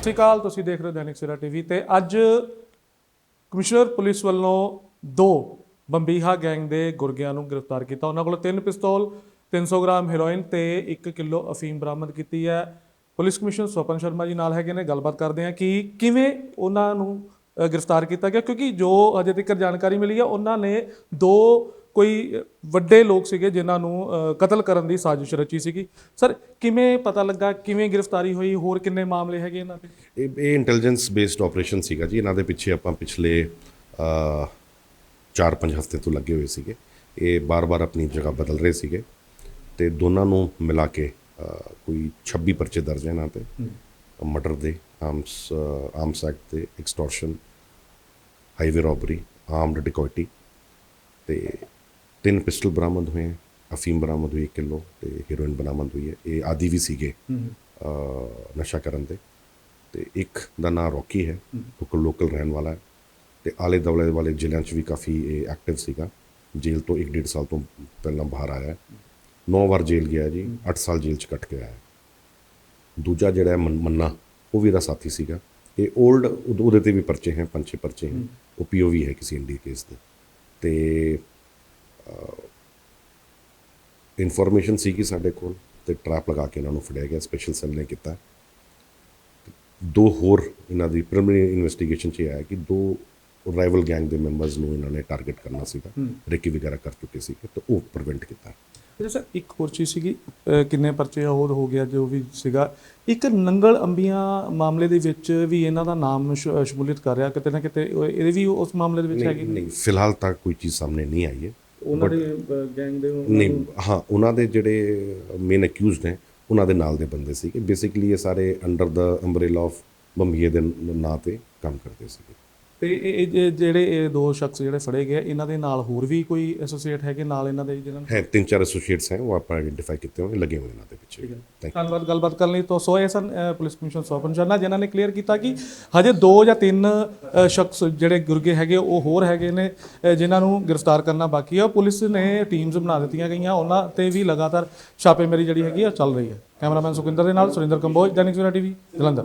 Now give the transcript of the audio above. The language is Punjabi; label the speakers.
Speaker 1: ਸਤਿ ਸ਼੍ਰੀ ਅਕਾਲ, ਤੁਸੀਂ ਦੇਖ ਰਹੇ ਹੋ ਦੈਨਿਕ ਸਵੇਰਾ ਟੀਵੀ ਤੇ ਅੱਜ ਕਮਿਸ਼ਨਰ ਪੁਲਿਸ ਵੱਲੋਂ ਦੋ ਬੰਬੀਹਾ ਗੈਂਗ ਦੇ ਗੁਰਗਿਆਂ ਨੂੰ ਗ੍ਰਿਫਤਾਰ ਕੀਤਾ। ਉਹਨਾਂ ਕੋਲੋਂ ਤਿੰਨ ਪਿਸਤੌਲ 300 ਗ੍ਰਾਮ ਹੈਰੋਇਨ ਤੇ 1 ਕਿਲੋ ਅਫੀਮ ਬਰਾਮਦ ਕੀਤੀ ਹੈ। ਪੁਲਿਸ ਕਮਿਸ਼ਨਰ ਸਵਪਨ ਸ਼ਰਮਾ ਜੀ ਨਾਲ ਹੈਗੇ ਨੇ, ਗੱਲਬਾਤ ਕਰਦੇ ਹਾਂ ਕਿ ਕਿਵੇਂ ਉਹਨਾਂ ਨੂੰ ਗ੍ਰਿਫਤਾਰ ਕੀਤਾ ਗਿਆ। ਕਿਉਂਕਿ ਜੋ ਅਜੇ ਤੱਕ ਜਾਣਕਾਰੀ ਮਿਲੀ ਹੈ, ਉਹਨਾਂ ਨੇ ਦੋ ਕੋਈ ਵੱਡੇ ਲੋਕ ਸੀਗੇ ਜਿਨ੍ਹਾਂ ਨੂੰ ਕਤਲ ਕਰਨ ਦੀ ਸਾਜ਼ਿਸ਼ ਰਚੀ ਸੀਗੀ। ਸਰ ਕਿਵੇਂ ਪਤਾ ਲੱਗਾ? ਕਿਵੇਂ ਗ੍ਰਿਫਤਾਰੀ ਹੋਈ? ਹੋਰ ਕਿੰਨੇ ਮਾਮਲੇ ਹੈਗੇ ਇਹਨਾਂ ਤੇ
Speaker 2: ਇਹ ਇਹ ਇੰਟੈਲੀਜੈਂਸ ਬੇਸਡ ਆਪਰੇਸ਼ਨ ਸੀਗਾ ਜੀ। ਇਹਨਾਂ ਦੇ ਪਿੱਛੇ ਆਪਾਂ ਪਿਛਲੇ 4-5 ਹਫ਼ਤੇ ਤੋਂ ਲੱਗੇ ਹੋਏ ਸੀਗੇ। ਇਹ ਬਾਰ-ਬਾਰ ਆਪਣੀ ਜਗ੍ਹਾ ਬਦਲ ਰਹੇ ਸੀਗੇ ਤੇ ਦੋਨਾਂ ਨੂੰ ਮਿਲਾ ਕੇ ਕੋਈ 26 ਪਰਚੇ ਦਰਜ ਹੈ ਇਹਨਾਂ ਤੇ। ਮਰਡਰ ਦੇ ਆਰਮਸ ਆਰਮਸ ਐਕਟ ਤੇ extortion highway robbery armed dacoity ਤੇ ਤਿੰਨ ਪਿਸਟਲ ਬਰਾਮਦ ਹੋਏ ਅਫੀਮ ਬਰਾਮਦ ਹੋਈ 1 ਕਿਲੋ ਤੇ ਹੈਰੋਇਨ ਬਰਾਮਦ ਹੋਈ ਹੈ। ਇਹ ਆਦੀ ਵੀ ਸੀਗੇ ਨਸ਼ਾ ਕਰਨ ਦੇ। ਤੇ ਇੱਕ ਦਾ ਨਾਮ ਰੌਕੀ ਹੈ ਉਹ ਲੋਕਲ ਰਹਿਣ ਵਾਲਾ ਹੈ। ਤੇ ਆਲੇ ਦੁਆਲੇ ਵਾਲੇ ਜ਼ਿਲ੍ਹਿਆਂ 'ਚ ਵੀ ਕਾਫੀ ਇਹ ਐਕਟਿਵ ਸੀਗਾ। ਜੇਲ੍ਹ ਤੋਂ 1.5 ਸਾਲ ਤੋਂ ਪਹਿਲਾਂ ਬਾਹਰ ਆਇਆ ਹੈ। 9 ਵਾਰ ਜੇਲ੍ਹ ਗਿਆ ਜੀ 8 ਸਾਲ ਜੇਲ੍ਹ 'ਚ ਕੱਟ ਕੇ ਆਇਆ ਹੈ। ਦੂਜਾ ਜਿਹੜਾ ਹੈ ਮਨ- ਉਹ ਵੀ ਇਹਦਾ ਸਾਥੀ ਸੀਗਾ। ਇਹ 올ਡ ਉਹਦੇ ਤੇ ਵੀ ਪਰਚੇ ਹੈ ਪੰਜ ਛੇ ਪਰਚੇ ਹੈ। ਉਹ ਪੀਓਵੀ ਹੈ ਕਿਸੇ ਇੰਡੀ ਕੇਸ ਦੇ। ਤੇ ਇਨਫੋਰਮੇਸ਼ਨ ਸੀਗੀ ਸਾਡੇ ਕੋਲ ਤੇ ਟਰੈਪ ਲਗਾ ਕੇ ਇਹਨਾਂ ਨੂੰ ਫੜਿਆ ਗਿਆ ਸਪੈਸ਼ਲ ਸੈੱਲ ਨੇ ਕੀਤਾ। ਦੋ ਹੋਰ ਇਹਨਾਂ ਦੀ ਪ੍ਰੀਲਿਮਿਨਰੀ ਇਨਵੈਸਟੀਗੇਸ਼ਨ 'ਚ ਇਹ ਆਇਆ ਕਿ ਦੋ ਰਾਈਵਲ ਗੈਂਗ ਦੇ ਮੈਂਬਰਸ ਨੂੰ ਇਹਨਾਂ ਨੇ ਟਾਰਗੇਟ ਕਰਨਾ ਸੀਗਾ ਰੇਕੀ ਵਗੈਰਾ ਕਰ ਚੁੱਕੇ ਸੀਗੇ ਤੇ ਉਹ ਪ੍ਰੀਵੈਂਟ ਕੀਤਾ।
Speaker 1: ਅੱਛਾ ਸਰ ਇੱਕ ਹੋਰ ਚੀਜ਼ ਸੀਗੀ ਕਿੰਨੇ ਪਰਚੇ ਹੋਰ ਹੋ ਗਿਆ ਜੋ ਵੀ ਸੀਗਾ। ਇੱਕ ਨੰਗਲ ਅੰਬੀਆਂ ਮਾਮਲੇ ਦੇ ਵਿੱਚ ਵੀ ਇਹਨਾਂ ਦਾ ਨਾਮ ਸ਼- ਸ਼ਮੂਲੀਅਤ ਕਰ ਰਿਹਾ ਕਿਤੇ ਨਾ ਕਿਤੇ ਇਹਦੇ ਵੀ ਉਸ ਮਾਮਲੇ ਦੇ ਵਿੱਚ ਹੈਗੀ
Speaker 2: ਨਹੀਂ ਨਹੀਂ ਫਿਲਹਾਲ ਤਾਂ ਕੋਈ ਚੀਜ਼ ਸਾਹਮਣੇ ਨਹੀਂ ਆਈ ਹੈ।
Speaker 1: ਉਹਨਾਂ ਦੇ ਗੈਂਗ ਦੇ
Speaker 2: ਨਹੀਂ ਹਾਂ ਉਹਨਾਂ ਦੇ ਜਿਹੜੇ ਮੇਨ ਅਕਿਊਜ਼ਡ ਨੇ ਉਹਨਾਂ ਦੇ ਨਾਲ ਦੇ ਬੰਦੇ ਸੀਗੇ। ਬੇਸਿਕਲੀ ਇਹ ਸਾਰੇ ਅੰਡਰ ਦਾ ਅੰਬ੍ਰੇਲਾ ਆਫ ਬੰਬੀਏ ਦੇ ਨਾਂ ਤੇ ਕੰਮ ਕਰਦੇ ਸੀਗੇ।
Speaker 1: ਤੇ ਇਹ- ਜਿਹੜੇ ਇਹ ਦੋ ਸ਼ਖਸ ਜਿਹੜੇ ਫੜੇ ਗਏ ਇਹਨਾਂ ਦੇ ਨਾਲ ਹੋਰ ਵੀ ਕੋਈ ਐਸੋਸੀਏਟ ਹੈਗੇ ਨਾਲ ਇਹਨਾਂ ਦੇ ਜਿਹਨਾਂ ਨੂੰ
Speaker 2: ਹੈ ਤਿੰਨ ਚਾਰ ਐਸੋਸੀਏਟਸ ਹੈ ਉਹ ਆਪਾਂ ਆਇਡੈਂਟੀਫਾਈ ਕੀਤੇ ਹੋਏ ਲੱਗੇ ਹੋਏ ਇਹਨਾਂ ਦੇ ਪਿੱਛੇ।
Speaker 1: ਧੰਨਵਾਦ ਗੱਲਬਾਤ ਕਰਨ ਲਈ ਤੋਂ ਸੋ ਇਹ ਸਨ ਪੁਲਿਸ ਕਮਿਸ਼ਨਰ ਸੋਪਨ ਸ਼ਰਮਾ ਜਿਨ੍ਹਾਂ ਨੇ ਕਲੀਅਰ ਕੀਤਾ ਕਿ ਹਜੇ ਦੋ ਜਾਂ ਤਿੰਨ ਸ਼ਖਸ ਜਿਹੜੇ ਗੁਰਗੇ ਹੈਗੇ ਉਹ ਹੋਰ ਹੈਗੇ ਨੇ ਜਿਨ੍ਹਾਂ ਨੂੰ ਗ੍ਰਿਫਤਾਰ ਕਰਨਾ ਬਾਕੀ ਹੈ ਪੁਲਿਸ ਨੇ ਟੀਮਸ ਬਣਾ ਦਿੱਤੀਆਂ ਗਈਆਂ ਉਹਨਾਂ ਤੇ ਵੀ ਲਗਾਤਾਰ ਛਾਪੇਮਾਰੀ ਜਿਹੜੀ ਹੈਗੀ ਆ ਚੱਲ ਰਹੀ ਹੈ। ਕੈਮਰਾਮੈਨ ਸੁਖਿੰਦਰ ਦੇ ਨਾਲ ਸੁਰਿੰਦਰ ਕੰਬੋਜ ਦੈਨਿਕ ਸਵੇਰਾ ਟੀਵੀ ਜਲੰਧਰ।